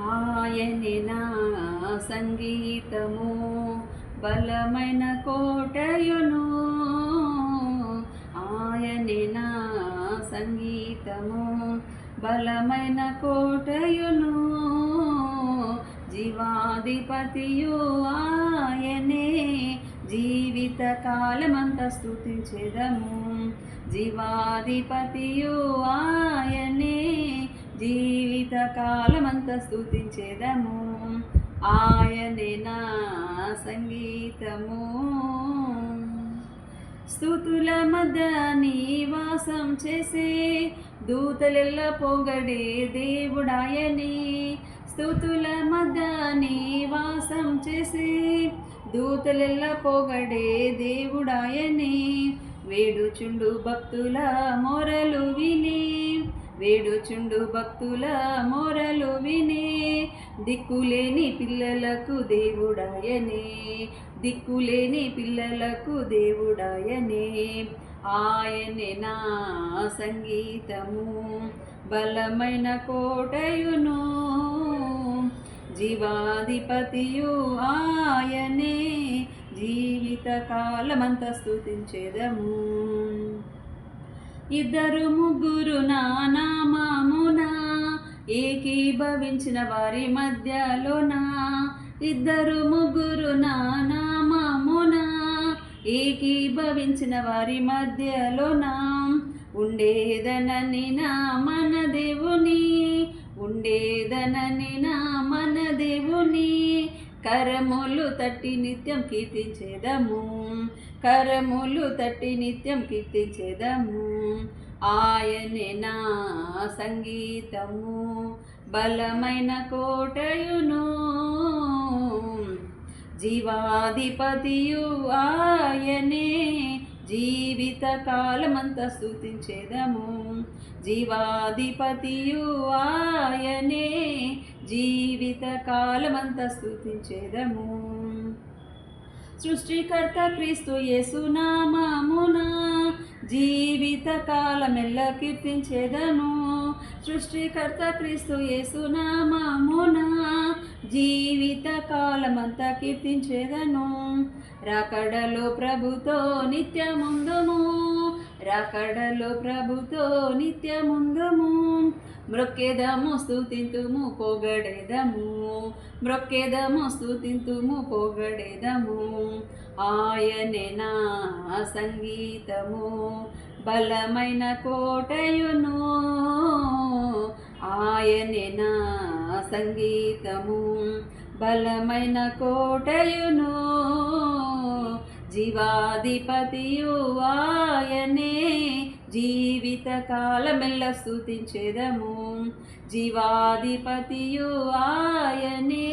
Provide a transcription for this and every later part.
ఆయనే నా సంగీతము బలమైన కోటయును. ఆయనే నా సంగీతము బలమైన కోటయును. జీవాధిపతియు ఆయనే జీవిత కాలమంత స్థుతించెదము జీవాధిపతియు ఆయనే జీవిత కాలమంత ఆయనే నా సంగీతము. స్థుతుల మధ్య నివాసం చేసే దూతలెల్ల పొగడే దేవుడాయనే. స్థుతుల మధ్య నివాసం చేసే దూతలెల్ల పొగడే దేవుడాయనే. వేడుచుండు భక్తుల మొరలు విని వేడుచుండు భక్తుల మొరలు విని. దిక్కులేని పిల్లలకు దేవుడాయనే. దిక్కులేని పిల్లలకు దేవుడాయనే. ఆయనే నా సంగీతము బలమైన కోటయును. జీవాధిపతియు ఆయనే. జీవితకాలమంత స్థుతించేదము ఇద్దరు ముగ్గురు నా నామమున ఏకీభవించిన వారి మధ్యలోన? ఇద్దరు ముగ్గురు నా నామమున ఏకీభవించిన వారి మధ్యలోన? ఉండేదనని నా మన దేవుని ఉండేదనని నా మన దేవుని కరములు తట్టి నిత్యం కీర్తించేదము కరములు తట్టి నిత్యం కీర్తించేదము ఆయనే నా సంగీతము. బలమైన కోటయును. జీవాధిపతియు ఆయనే. జీవిత కాలమంత స్థుతించేదము జీవాధిపతియు ఆయనే జీవిత కాలమంత స్థుతించేదము సృష్టికర్త క్రీస్తు యేసునామామున జీవిత కాలమెల్ల కీర్తించేదను. సృష్టికర్త క్రీస్తు యేసునామామునా జీవిత కాలమంతా కీర్తించేదను రాకడలో ప్రభుతో నిత్యముందుము. రాకడలో ప్రభుతో నిత్యముందుము. మ్రొక్కేదము స్థుతింతుము పొగడేదము. మ్రొక్కేదము స్థుతింతుము పొగడేదము. ఆయనే నా సంగీతము. బలమైన కోటయును. ఆయనేనా సంగీతము బలమైన కోటయును. జీవాధిపతియు ఆయనే జీవిత కాలమెల్ల స్థుతించేదము జీవాధిపతియు ఆయనే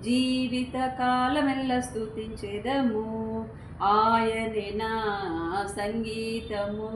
జీవిత కాలమెల్ల స్థుతించేదము ఆయనే నా సంగీతము.